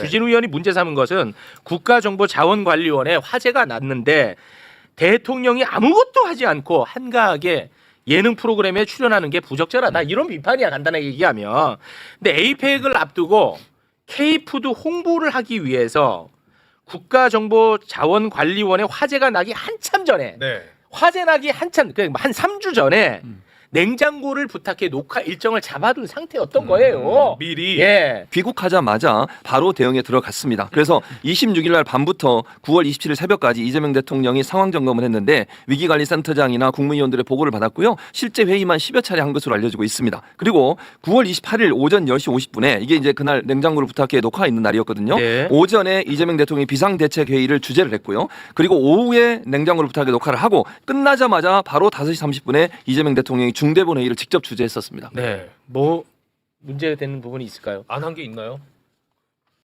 주진우 의원이 문제 삼은 것은 국가정보자원관리원에 화제가 났는데 대통령이 아무것도 하지 않고 한가하게 예능 프로그램에 출연하는 게 부적절하다. 이런 비판이야 간단하게 얘기하면. 근데 에이펙을 앞두고 K푸드 홍보를 하기 위해서 국가정보자원관리원에 화제가 나기 한참 전에 네. 화재 나기 한참 그한 3주 전에 냉장고를 부탁해 녹화 일정을 잡아둔 상태였던 거예요. 미리 예. 귀국하자마자 바로 대응에 들어갔습니다. 그래서 26일 날 밤부터 9월 27일 새벽까지 이재명 대통령이 상황 점검을 했는데 위기관리센터장이나 국무위원들의 보고를 받았고요. 실제 회의만 10여 차례 한 것으로 알려지고 있습니다. 그리고 9월 28일 오전 10시 50분에 이게 이제 그날 냉장고를 부탁해 녹화가 있는 날이었거든요. 네. 오전에 이재명 대통령이 비상대책 회의를 주재를 했고요. 그리고 오후에 냉장고를 부탁해 녹화를 하고 끝나자마자 바로 5시 30분에 이재명 대통령이 중대본 회의를 직접 주재했었습니다. 네. 뭐 문제가 되는 부분이 있을까요? 안 한 게 있나요?